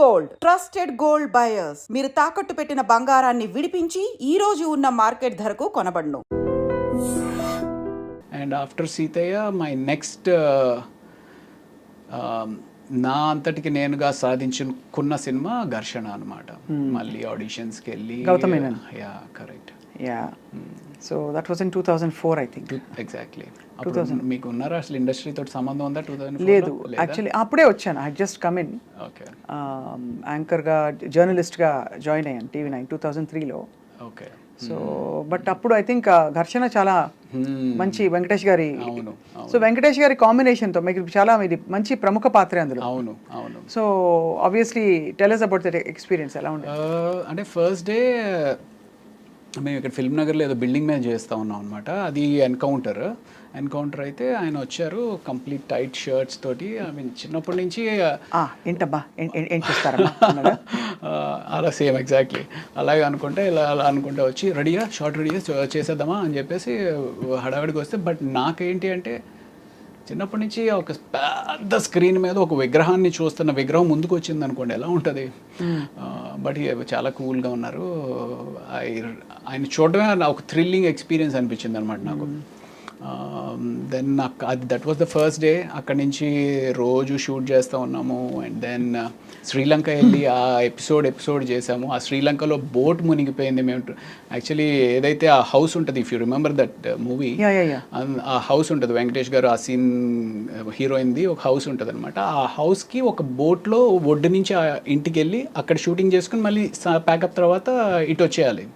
Gold trusted gold buyers మీరు తాకట్టు పెట్టిన బంగారాన్ని విడిపించి ఈ రోజు ఉన్న మార్కెట్ ధరకు కొనబడును. And after Sitayya my next um, నా అంతటికి నేనుగా సాధించుకున్న సినిమా ఘర్షణ అనమాట మళ్ళీ ఆడిషన్స్కి వెళ్ళి. Yeah correct yeah so that was in two thousand four I think exactly మీకు ఉన్నారా అసలు ఇండస్ట్రీ తోటి సంబంధం ఉందా? టూ థౌసండ్ లేదు. యాక్చువల్లీ అప్పుడే వచ్చాను. I just come in okay. యాంకర్గా జర్నలిస్ట్గా జాయిన్ అయ్యాను టీవీ నైన్ టూ థౌజండ్ త్రీలో ఓకే. సో బట్ అప్పుడు ఐ థింక్ ఘర్షణ చాలా మంచి వెంకటేష్ గారి అవును సో వెంకటేష్ గారి కాంబినేషన్తో మీకు చాలా ఇది మంచి ప్రముఖ పాత్ర అందులో. అవును అవును. So obviously tell us about that experience ఎలా ఉండేది Uh, అంటే ఫస్ట్ డే మేము ఇక్కడ ఫిల్మ్ నగర్లో ఏదో బిల్డింగ్ మీద చేస్తూ ఉన్నాం అనమాట అది ఎన్కౌంటర్. ఎన్కౌంటర్ అయితే ఆయన వచ్చారు కంప్లీట్ టైట్ షర్ట్స్ తోటి. ఐ మీన్ చిన్నప్పటి నుంచి ఏంటబ్బా? ఏం- అలా సేమ్ ఎగ్జాక్ట్లీ. అలాగే అనుకుంటే ఇలా అలా అనుకుంటే వచ్చి రెడీగా షార్ట్ రెడీగా చేసేద్దామా? అని చెప్పేసి హడావిడికి వస్తే బట్ నాకేంటి అంటే చిన్నప్పటి నుంచి ఒక పెద్ద స్క్రీన్ మీద ఒక విగ్రహాన్ని చూస్తున్న విగ్రహం ముందుకు వచ్చింది అనుకోండి ఎలా ఉంటుంది? బట్ చాలా కూల్గా ఉన్నారు. ఐ- ఆయన చూడడమే ఒక థ్రిల్లింగ్ ఎక్స్పీరియన్స్ అనిపించింది అనమాట నాకు దెన్ నాకు అది that was the first day అక్కడి నుంచి రోజు షూట్ చేస్తూ ఉన్నాము. అండ్ దెన్ శ్రీలంక వెళ్ళి ఆ ఎపిసోడ్ ఎపిసోడ్ చేసాము ఆ శ్రీలంకలో బోట్ మునిగిపోయింది మేము యాక్చువల్లీ ఏదైతే ఆ హౌస్ ఉంటుంది if you remember that movie ఆ హౌస్ ఉంటుంది. వెంకటేష్ గారు ఆ సీన్ హీరోయిన్ది ఒక హౌస్ ఉంటుంది అనమాట ఆ హౌస్కి ఒక బోట్లో ఒడ్డు నుంచి ఆ ఇంటికి వెళ్ళి అక్కడ షూటింగ్ చేసుకుని మళ్ళీ ప్యాకప్ తర్వాత ఇటు వచ్చేయాలి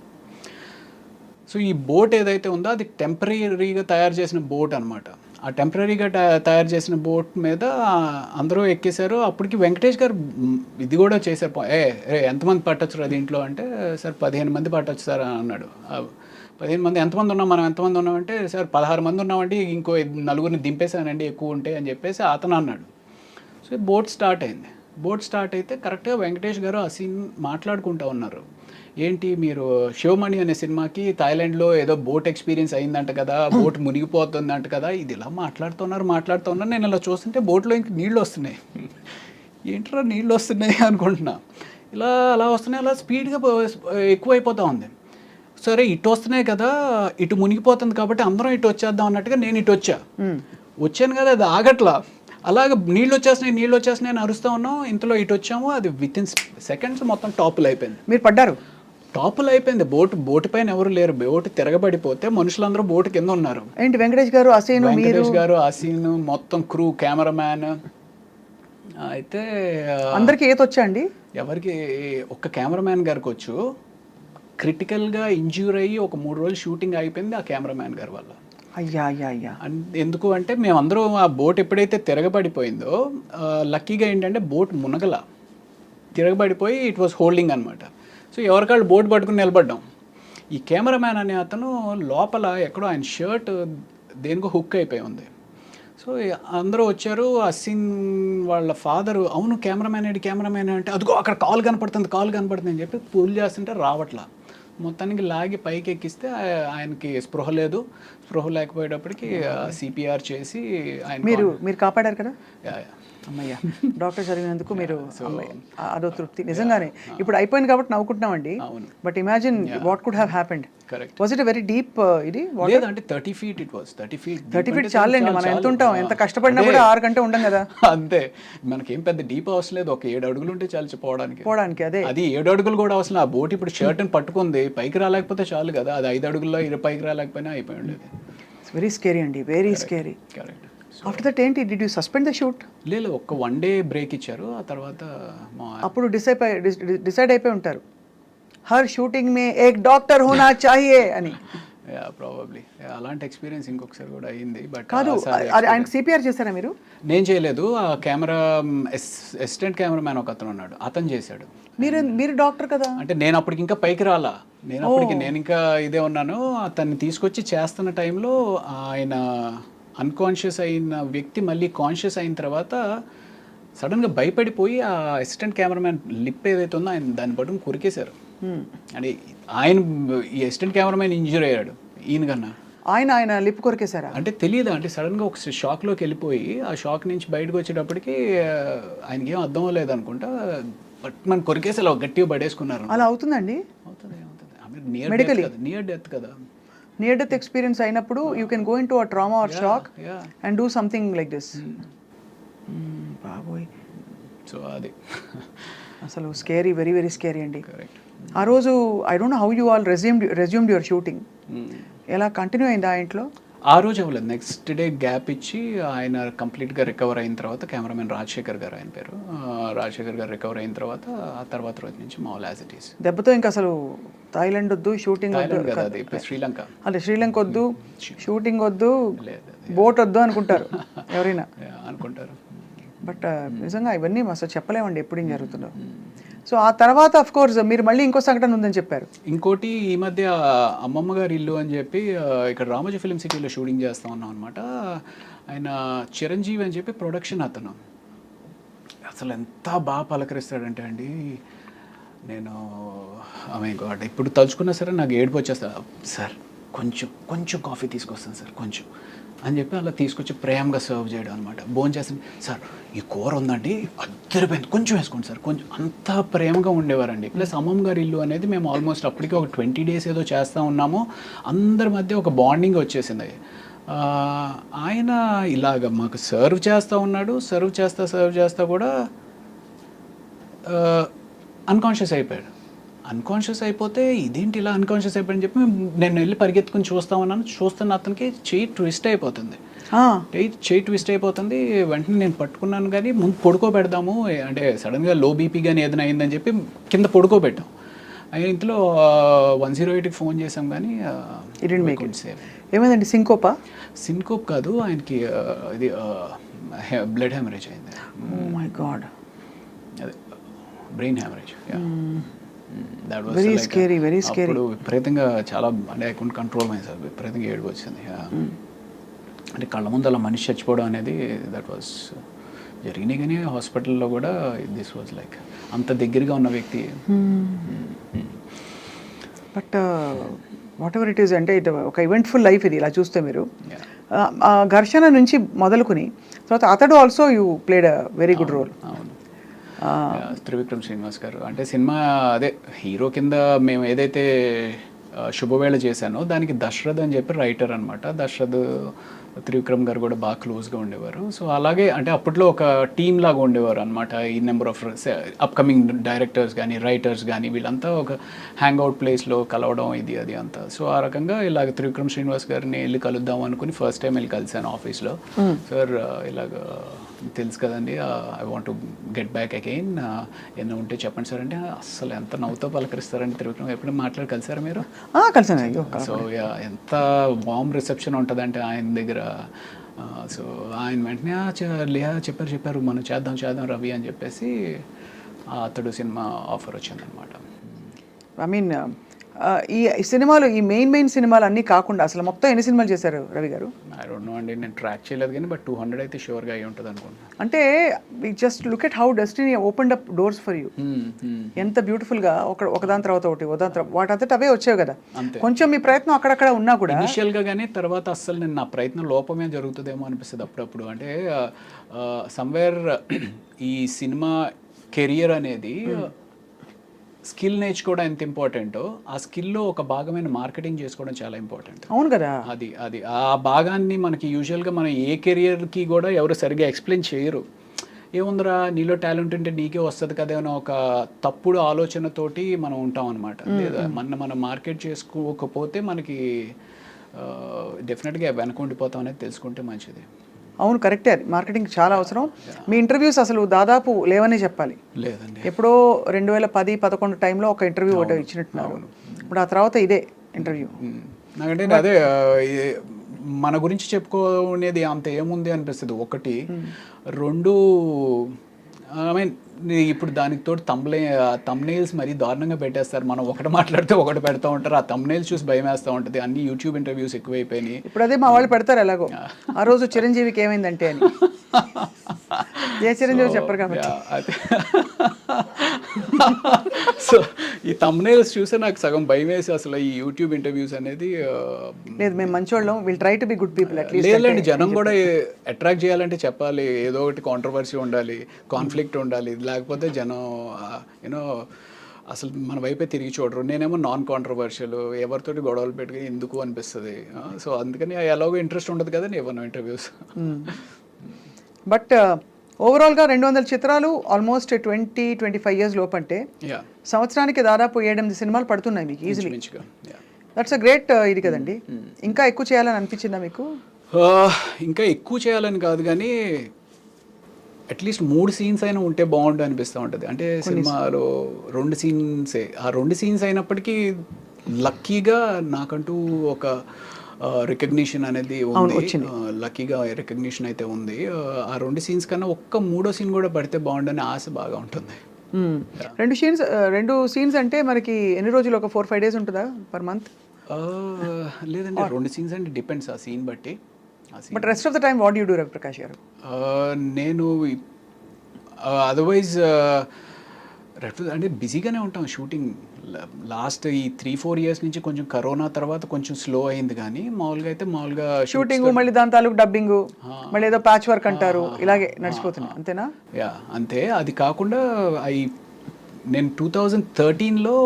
సో ఈ బోట్ ఏదైతే ఉందో అది టెంపరీగా తయారు చేసిన బోట్ అనమాట ఆ టెంపరీగా తయారు చేసిన బోట్ మీద అందరూ ఎక్కేశారు. అప్పటికి వెంకటేష్ గారు ఇది కూడా చేశారు. ఏ రే ఎంతమంది పట్టొచ్చు అది ఇంట్లో అంటే సార్ పదిహేను మంది పట్టొచ్చు సార్ అని అన్నాడు. పదిహేను మంది ఎంతమంది ఉన్నాం? మనం ఎంతమంది ఉన్నామంటే సార్ పదహారు మంది ఉన్నామండి ఇంకో నలుగురిని దింపేశానండి ఎక్కువ ఉంటాయి అని చెప్పేసి అతను అన్నాడు. సో బోట్ స్టార్ట్ అయింది. బోట్ స్టార్ట్ అయితే కరెక్ట్గా వెంకటేష్ గారు ఆ సీన్ మాట్లాడుకుంటూ ఉన్నారు. ఏంటి మీరు శివమణి అనే సినిమాకి థాయిలాండ్లో ఏదో బోట్ ఎక్స్పీరియన్స్ అయిందంట కదా బోట్ మునిగిపోతుందంట కదా ఇది ఇలా మాట్లాడుతున్నారు మాట్లాడుతున్నారు. నేను ఇలా చూస్తుంటే బోట్లో ఇంక నీళ్ళు వస్తున్నాయి. ఏంట్రా నీళ్ళు వస్తున్నాయి అనుకుంటున్నా. ఇలా అలా వస్తున్నాయి అలా స్పీడ్గా ఎక్కువైపోతూ ఉంది. సరే ఇటు వస్తున్నాయి కదా ఇటు మునిగిపోతుంది కాబట్టి అందరం ఇటు వచ్చేద్దాం అన్నట్టుగా నేను ఇటు వచ్చా. వచ్చాను కదా అది ఆగట్లా. అలాగ నీళ్ళు వచ్చేస్తున్నాయి నీళ్ళు వచ్చేస్తున్నాయి అని అరుస్తూ ఉన్నాం. ఇంతలో ఇటు వచ్చాము అది విత్ ఇన్ సెకండ్స్ మొత్తం టాపులు అయిపోయింది. మీరు పడ్డారు? టాపులు అయిపోయింది. బోట్ బోటు పైన ఎవరు లేరు. బోటు తిరగబడిపోతే మనుషులందరూ బోటు కింద ఉన్నారు. ఏంటి వెంకటేష్ గారు అసేను వెంకటేష్ గారు ఆ సీన్ మొత్తం క్రూ కెమెరామ్యాన్. అయితే అందరికి అండి? ఎవరికి? ఒక్క కెమెరామ్యాన్ గారికి వచ్చు. క్రిటికల్గా ఇంజ్యూర్ అయ్యి ఒక మూడు రోజులు షూటింగ్ అయిపోయింది ఆ కెమెరామ్యాన్ గారి వల్ల. అయ్యా అయ్యా అయ్యా. ఎందుకు అంటే మేమందరం ఆ బోట్ ఎప్పుడైతే తిరగబడిపోయిందో లక్కీగా ఏంటంటే బోట్ మునగల. తిరగబడిపోయి ఇట్ వాస్ హోల్డింగ్ అనమాట సో ఎవరికాళ్ళు బోర్డు పట్టుకుని నిలబడ్డాం. ఈ కెమెరామ్యాన్ అనే అతను లోపల ఎక్కడో ఆయన షర్ట్ దేనికో హుక్ అయిపోయి ఉంది. సో అందరూ వచ్చారు అసిన్ వాళ్ళ ఫాదర్ అవును కెమెరామ్యాన్ ఏంటి కెమెరామ్యాన్ అంటే అదిగో అక్కడ కాల్ కనపడుతుంది కాల్ కనపడుతుంది అని చెప్పి పూల్ చేస్తుంటే రావట్లా. మొత్తానికి లాగి పైకి ఎక్కిస్తే ఆయనకి స్పృహ లేదు. స్పృహ లేకపోయేటప్పటికి సిపిఆర్ చేసి ఆయన మీరు మీరు కాపాడారు కదా. అమ్మయ్య డాక్టర్ చదివినందుకు మీరు అదో తృప్తి. నిజంగానే ఇప్పుడు అయిపోయింది కాబట్టి నవ్వుకుంటున్నామండి. But imagine what could have happened correct was it very deep ఇది? లేదు అంటే thirty feet it was thirty feet thirty feet చాలండి మనం ఎంత ఉంటాం ఎంత కష్టపడినా కూడా ఆరు గంట ఉండం కదా. అంతే. మనకేం పెద్ద డీప్ అవసరం లేదు ఒక ఏడు అడుగులు ఉంటే చాలు పోవడానికి. పోవడానికి అదే. అది ఏడు అడుగులు కూడా అవసరం. ఆ బోట్ ఇప్పుడు షర్ట్ పట్టుకుంది పైకి రాలేకపోతే చాలు కదా. అది ఐదు అడుగుల్లో పైకి రాలేకపోయినా అయిపోయి ఉండేది. వెరీ స్కేరీ అండి వెరీ స్కేరీ ఆఫ్టర్ దట్ ఏంటి? Did you suspend the shoot లేదు ఒక్క వన్ డే బ్రేక్ ఇచ్చారు. ఆ తర్వాత అప్పుడు డిసైడ్ డిసైడ్ అయిపోయి ఉంటారు. హర్ షూటింగ్ మే ఏక్ డాక్టర్ హోనా చాహియే అని. ప్రాబబ్లీ అలాంటి ఎక్స్పీరియన్స్ ఇంకొకసారి కూడా అయింది బట్ కాదు అది ఆయనకి సిపిఆర్ చేశారా మీరు? నేను చేయలేదు. ఆ కెమెరా అసిస్టెంట్ కెమెరామ్యాన్ ఒక అతను ఉన్నాడు. అతను చేశాడు. మీరు మీరు డాక్టర్ కదా? అంటే నేను అప్పటికి ఇంకా పైకి రాలా. నేను అప్పటికి నేను ఇంకా ఇదే ఉన్నాను. అతన్ని తీసుకొచ్చి చేస్తున్న టైంలో ఆయన అన్కాన్షియస్ అయిన వ్యక్తి మళ్ళీ కాన్షియస్ అయిన తర్వాత సడన్గా భయపడిపోయి ఆ అసిస్టెంట్ కెమెరామ్యాన్ లిప్ ఏదైతే ఉందో ఆయన దాన్ని పట్టుకుని కొరికేశారు. అంటే ఆయన ఈ అసిస్టెంట్ కెమెరామ్యాన్ ఇంజూర్ అయ్యాడు ఈయన కన్నా. ఆయన ఆయన లిప్ కొరికేశారా? అంటే తెలియదు అంటే సడన్గా ఒక షాక్లోకి వెళ్ళిపోయి ఆ షాక్ నుంచి బయటకు వచ్చేటప్పటికి ఆయనకి ఏం అర్థం లేదు అనుకుంటా బట్ మన కొరికేసి అలా గట్టిగా పడేసుకున్నారు అలా అవుతుందండి? అవుతుంది నియర్? డెత్ కదా నియర్ డెత్ ఎక్స్పీరియన్స్ అయినప్పుడు you can go in to a trauma or shock. And do something like this బాబోయ్. సో అది. అసలు స్కేరీ వెరీ వెరీ స్కేరీ అండి. కరెక్ట్ ఆ రోజు I don't know how you all resumed resumed your shooting ఎలా continue అయిందా ఆ ఇంట్లో? ఆ రోజు అవ్వలేదు నెక్స్ట్ డే గ్యాప్ ఇచ్చి ఆయన కంప్లీట్గా రికవర్ అయిన తర్వాత కెమెరామెన్ రాజశేఖర్ గారు ఆయన పేరు. రాజశేఖర్ గారు రికవర్ అయిన తర్వాత ఆ తర్వాత రోజు నుంచి మామూలు యాజ్ ఇట్ ఈస్ దెబ్బతో ఇంకా అసలు థాయిలాండ్ వద్దు షూటింగ్ వద్దు. శ్రీలంక. అదే శ్రీలంక వద్దు షూటింగ్ వద్దు లేదు బోట్ వద్దు అనుకుంటారు ఎవరైనా. అనుకుంటారు. బట్ నిజంగా ఇవన్నీ అసలు చెప్పలేమండి ఎప్పుడు ఏం జరుగుతుందో. సో ఆ తర్వాత అఫ్ కోర్స్ మీరు మళ్ళీ ఇంకో సంఘటన ఉందని చెప్పారు. ఇంకోటి ఈ మధ్య అమ్మమ్మ గారి ఇల్లు అని చెప్పి ఇక్కడ రామోజీ ఫిలిం సిటీలో షూటింగ్ చేస్తా ఉన్నాం అనమాట ఆయన చిరంజీవి అని చెప్పి ప్రొడక్షన్ అతను. అసలు ఎంత బాగా పలకరిస్తాడంటే అండి నేను ఆమె గాడ్ ఇప్పుడు తలుచుకున్నా సరే నాకు ఏడుపు వచ్చేస్తా. సార్ కొంచెం కొంచెం కాఫీ తీసుకొస్తాను సార్ కొంచెం. అని చెప్పి అలా తీసుకొచ్చి ప్రేమగా సర్వ్ చేయడం అనమాట భోజనం చేస్తాను. సార్ ఈ కూర ఉందండి అద్దరిపోయింది కొంచెం వేసుకోండి సార్. కొంచెం అంత ప్రేమగా ఉండేవారండి. ప్లస్ అమ్మమ్మ గారి ఇల్లు అనేది మేము ఆల్మోస్ట్ అప్పటికే ఒక ట్వంటీ డేస్ ఏదో చేస్తూ ఉన్నాము. అందరి మధ్య ఒక బాండింగ్ వచ్చేసింది. ఆయన ఇలాగ మాకు సర్వ్ చేస్తూ ఉన్నాడు సర్వ్ చేస్తా సర్వ్ చేస్తా కూడా అన్కాన్షియస్ అయిపోయాడు. అన్కాన్షియస్ అయిపోతే ఇదేంటి ఇలా అన్కాన్షియస్ అయిపోయాడని చెప్పి నేను వెళ్ళి పరిగెత్తుకుని చూస్తా ఉన్నాను చూస్తున్న అతనికి చెయ్యి ట్విస్ట్ అయిపోతుంది. చెయ్యి ట్విస్ట్ అయిపోతుంది. వెంటనే నేను పట్టుకున్నాను కానీ ముందు పడుకోబెడదాము. అంటే సడన్గా లో బీపీ కానీ ఏదైనా అయిందని చెప్పి కింద పడుకోబెట్టాం. అయిన ఇంతలో వన్ జీరో ఎయిట్కి ఫోన్ చేసాం కానీ. ఏమైందండి? సింకోపా సిన్కోప్ కాదు ఆయనకి ఇది బ్లడ్ హెమరేజ్ అయింది. మై గాడ్ అదే brain hemorrhage scary, very scary. అప్పుడు విపరీతంగా చాలా అంటే I couldn't control my sir విపరీతంగా ఏడుపు వచ్చింది Yeah. అంటే కళ్ళ ముందు అలా మనిషి చచ్చిపోవడం అనేది దట్ వాస్ జరిగినాయి కానీ హాస్పిటల్లో కూడా దిస్ వాజ్ లైక్ అంత దగ్గరగా ఉన్న వ్యక్తి. But whatever it is అంటే ఇది ఒక ఈవెంట్ఫుల్ లైఫ్ ఇది ఇలా చూస్తే మీరు. ఆ ఘర్షణ నుంచి మొదలుకుని తర్వాత అతడు also you played a very good role అవును. త్రివిక్రమ్ శ్రీనివాస్ గారు. అంటే సినిమా అదే హీరో కింద మేము ఏదైతే శుభవేళ చేశానో దానికి దశరథ్ అని చెప్పి రైటర్ అనమాట దశరథ్ త్రివిక్రమ్ గారు కూడా బాగా క్లోజ్గా ఉండేవారు. సో అలాగే అంటే అప్పట్లో ఒక టీమ్ లాగా ఉండేవారు అనమాట ఈ నెంబర్ ఆఫ్ అప్కమింగ్ డైరెక్టర్స్ కానీ రైటర్స్ కానీ వీళ్ళంతా ఒక హ్యాంగ్ అవుట్ ప్లేస్లో కలవడం ఇది అది అంతా. సో ఆ రకంగా ఇలాగ త్రివిక్రమ్ శ్రీనివాస్ గారిని వెళ్ళి కలుద్దాం అనుకుని ఫస్ట్ టైం వెళ్ళి కలిశాను ఆఫీస్లో సార్ ఇలాగ తెలుసు కదండి I want to get back again ఏమైనా ఉంటే చెప్పండి సార్ అంటే అస్సలు ఎంత నవ్వుతో పలకరిస్తారండి త్రివిక్రమ్ ఎప్పుడైనా మాట్లాడి కలిసారా మీరు? కలిసాను. అయ్యో సో యా ఎంత వామ్ రిసెప్షన్ ఉంటుందంటే ఆయన దగ్గర. సో ఆయన వెంటనే "ఆ, చ- లియా చెప్పారు చెప్పారు మనం చేద్దాం చేద్దాం రవి అని చెప్పేసి అతడు సినిమా ఆఫర్ వచ్చిందనమాట ఐ మీన్ ఈ సినిమాలు ఈ మెయిన్ మెయిన్ సినిమాలు అన్నీ కాకుండా అసలు మొత్తం ఎన్ని సినిమాలు చేశారు రవి గారు? అండి నేను ట్రాక్ చేయలేదు కానీ బట్ టూ హండ్రెడ్ అయితే షూర్గా అయ్యి ఉంటుంది అనుకుంటున్నాను అంటే just look at how destiny open up doors for you Hmm, hmm. ఎంత బ్యూటిఫుల్గా ఒక ఒకదాని తర్వాత ఒకటి ఒకదాని తర్వాత వాటంతట అవే వచ్చాయి కదా. కొంచెం మీ ప్రయత్నం అక్కడక్కడ ఉన్నా కూడా ఇనిషియల్గా కానీ తర్వాత అస్సలు నేను నా ప్రయత్నం లోపమే జరుగుతుందేమో అనిపిస్తుంది అప్పుడప్పుడు. అంటే సమ్వేర్ ఈ సినిమా కెరియర్ అనేది స్కిల్ నేర్చుకోవడం ఎంత ఇంపార్టెంటో ఆ స్కిల్లో ఒక భాగమైన మార్కెటింగ్ చేసుకోవడం చాలా ఇంపార్టెంట్. అవును కదా? అది అది. ఆ భాగాన్ని మనకి యూజువల్గా మనం ఏ కెరియర్కి కూడా ఎవరు సరిగా ఎక్స్ప్లెయిన్ చేయరు. ఏముందిరా నీలో టాలెంట్ ఉంటే నీకే వస్తుంది కదా అని ఒక తప్పుడు ఆలోచనతోటి మనం ఉంటాం అనమాట లేదా మన మనం మార్కెట్ చేసుకోకపోతే మనకి డెఫినెట్గా వెనకుండిపోతాం అనేది తెలుసుకుంటే మంచిది. అవును కరెక్టే అది. మార్కెటింగ్ చాలా అవసరం. మీ ఇంటర్వ్యూస్ అసలు దాదాపు లేవనే చెప్పాలి. లేదండి. ఎప్పుడో రెండు వేల పది పదకొండు టైంలో ఒక ఇంటర్వ్యూ ఒకటి ఇచ్చినట్టున్నారు. ఇప్పుడు ఆ తర్వాత ఇదే ఇంటర్వ్యూ. నాకంటే అదే మన గురించి చెప్పుకోనేది అంత ఏముంది అనిపిస్తుంది. ఒకటి రెండు ఐ మీన్ ఇప్పుడు దానికి తోడు తమ్లే తమ్నేల్స్ మరీ దారుణంగా పెట్టేస్తారు. మనం ఒకటి మాట్లాడితే ఒకటి పెడతా ఉంటారు. ఆ తమ్నేల్స్ చూసి భయం వేస్తూ ఉంటుంది. అన్ని యూట్యూబ్ ఇంటర్వ్యూస్ ఎక్కువైపోయినాయి. ఇప్పుడు అదే మా వాళ్ళు పెడతారు ఎలాగో. ఆ. రోజు చిరంజీవికి ఏమైందంటే అని. ఏ చిరంజీవి చెప్పరు కాబట్టి. సో ఈ తమ్నేల్స్ చూస్తే నాకు సగం భయం వేసి అసలు ఈ యూట్యూబ్ ఇంటర్వ్యూస్ అనేది లేదు మేము మంచోళ్ళం. Will try to be good people లేదండి జనం కూడా అట్రాక్ట్ చేయాలంటే చెప్పాలి. ఏదో ఒకటి కాంట్రవర్సీ ఉండాలి. కాన్ఫ్లిక్ట్ ఉండాలి. లేకపోతే జనం యూనో అసలు మన వైపే తిరిగి చూడరు. నేనేమో నాన్ కాంట్రవర్షియల్ ఎవరితోటి గొడవలు పెట్టుకుని ఎందుకు అనిపిస్తుంది? సో అందుకని ఎలాగో ఇంట్రెస్ట్ ఉండదు కదండి ఇవ్వను ఇంటర్వ్యూస్ బట్ ఓవరాల్గా రెండు వందల చిత్రాలు almost twenty twenty five years లోపంటే yeah సంవత్సరానికి దాదాపు ఏడెనిమిది సినిమాలు పడుతున్నాయి మీకు ఈజీలీ దట్స్ అ గ్రేట్ ఇది కదండి. ఇంకా ఎక్కువ చేయాలని అనిపించిందా మీకు? ఇంకా ఎక్కువ చేయాలని కాదు కానీ అట్లీస్ట్ మూడు సీన్స్ అయినా ఉంటే బాగుండు అనిపిస్తూ ఉంటుంది. అంటే సినిమాలో రెండు సీన్సే. ఆ రెండు సీన్స్ అయినప్పటికీ లక్కీగా నాకంటూ ఒక రికగ్నిషన్ అనేది ఉంది. లక్కీగా రికగ్నిషన్ అయితే ఉంది. ఆ, రెండు సీన్స్ కన్నా ఒక్క మూడో సీన్ కూడా పడితే బాగుండని ఆశ బాగా ఉంటుంది. రెండు సీన్స్ రెండు సీన్స్ అంటే మనకి ఎన్ని రోజులు? ఒక ఫోర్ ఫైవ్ డేస్ ఉంటుందా? Per month? లేదండి. రెండు సీన్స్ అంటే డిపెండ్స్ ఆ సీన్ బట్టి. But rest of the time what you do Raviprakash garu నేను అదర్వైజ్ అంటే బిజీగానే ఉంటాం షూటింగ్. లాస్ట్ ఈ త్రీ ఫోర్ ఇయర్స్ నుంచి కొంచెం కరోనా తర్వాత కొంచెం స్లో అయింది కానీ మామూలుగా అయితే మామూలుగా షూటింగ్ మళ్ళీ దాని తాలూకు డబ్బింగ్ మళ్ళీ ఏదో ప్యాచ్ వర్క్ అంటారు ఇలాగే నడిచిపోతుంది అంతేనా? యా అంతే. అది కాకుండా ఐ నేను టూ థౌజండ్ థర్టీన్లో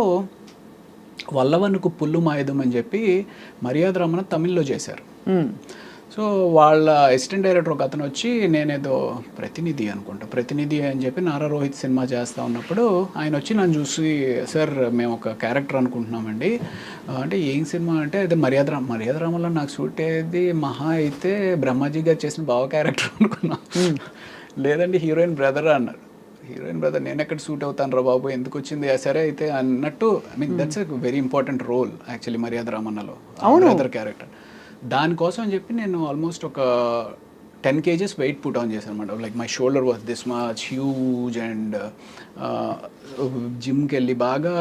వల్లవన్నుకు పుల్లు మాయుధం అని చెప్పి మర్యాద రమణ తమిళ్ళో చేశారు. Hmm. సో వాళ్ళ అసిస్టెంట్ డైరెక్టర్ ఒక అతను వచ్చి నేనేదో ప్రతినిధి అనుకుంటా ప్రతినిధి అని చెప్పి నారా రోహిత్ సినిమా చేస్తా ఉన్నప్పుడు ఆయన వచ్చి నన్ను చూసి సార్ మేము ఒక క్యారెక్టర్ అనుకుంటున్నామండి. అంటే ఏం సినిమా అంటే అదే మర్యాద రామ మర్యాద రామలో నాకు షూట్ అయ్యేది మహా అయితే బ్రహ్మాజీ గారు చేసిన బావ క్యారెక్టర్ అనుకున్నా. లేదండి హీరోయిన్ బ్రదర్ అన్నారు. హీరోయిన్ బ్రదర్ నేను ఎక్కడ సూట్ అవుతాను రా బాబు? ఎందుకు వచ్చింది? "ఆ, సరే అయితే అన్నట్టు I mean that's a very important role actually Maryada రామన్నలో brother character దానికోసం అని చెప్పి నేను ఆల్మోస్ట్ ఒక ten kgs weight put on చేశాను అనమాట like my shoulder was this much huge and జిమ్కి వెళ్ళి బాగా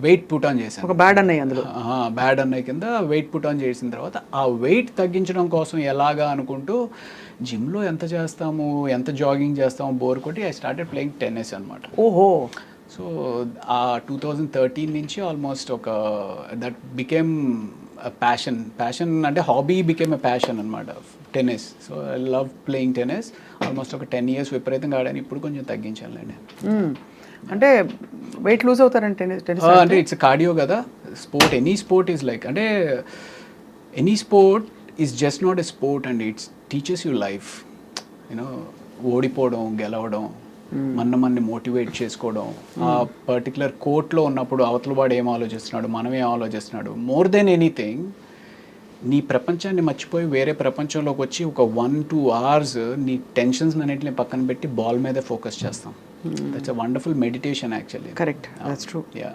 వెయిట్ పుట్ ఆన్ చేశాను. ఒక బ్యాడ్ అన్నయ్య అందులో. బ్యాడ్ అన్నయ్య కింద వెయిట్ పుట్ ఆన్ చేసిన తర్వాత ఆ వెయిట్ తగ్గించడం కోసం ఎలాగా అనుకుంటూ జిమ్లో ఎంత చేస్తాము ఎంత జాగింగ్ చేస్తాము బోర్ కొట్టి ఐ స్టార్టెడ్ ప్లేయింగ్ టెన్నిస్ అనమాట ఓహో. సో ఆ టూ థౌజండ్ థర్టీన్ నుంచి ఆల్మోస్ట్ ఒక దట్ బికేమ్ ప్యాషన్ ప్యాషన్ అంటే హాబీ బికేమ్ ఎ ప్యాషన్ అనమాట tennis so I love playing tennis almost ఒక టెన్ ఇయర్స్ విపరీతంగా ఆడాను. ఇప్పుడు కొంచెం తగ్గించానులేండి. Hmm. అంటే వెయిట్ లూజ్ అవుతారంటే అంటే? ఇట్స్ కార్డియో కదా. Sport any sport is like అంటే any sport is just not a sport and it's teaches you life you know ఓడిపోవడం గెలవడం మన మనని మోటివేట్ చేసుకోవడం. ఆ పర్టికులర్ కోర్ట్లో ఉన్నప్పుడు అవతల వాడు ఏం ఆలోచిస్తున్నాడు మనం ఏం ఆలోచిస్తున్నాడు? మోర్ దెన్ ఎనీథింగ్ నీ ప్రపంచాన్ని మర్చిపోయి వేరే ప్రపంచంలోకి వచ్చి ఒక వన్ టూ అవర్స్ నీ టెన్షన్స్ అన్నింటిని పక్కన పెట్టి బాల్ మీదే ఫోకస్ చేస్తాం. That's a wonderful meditation actually correct true yeah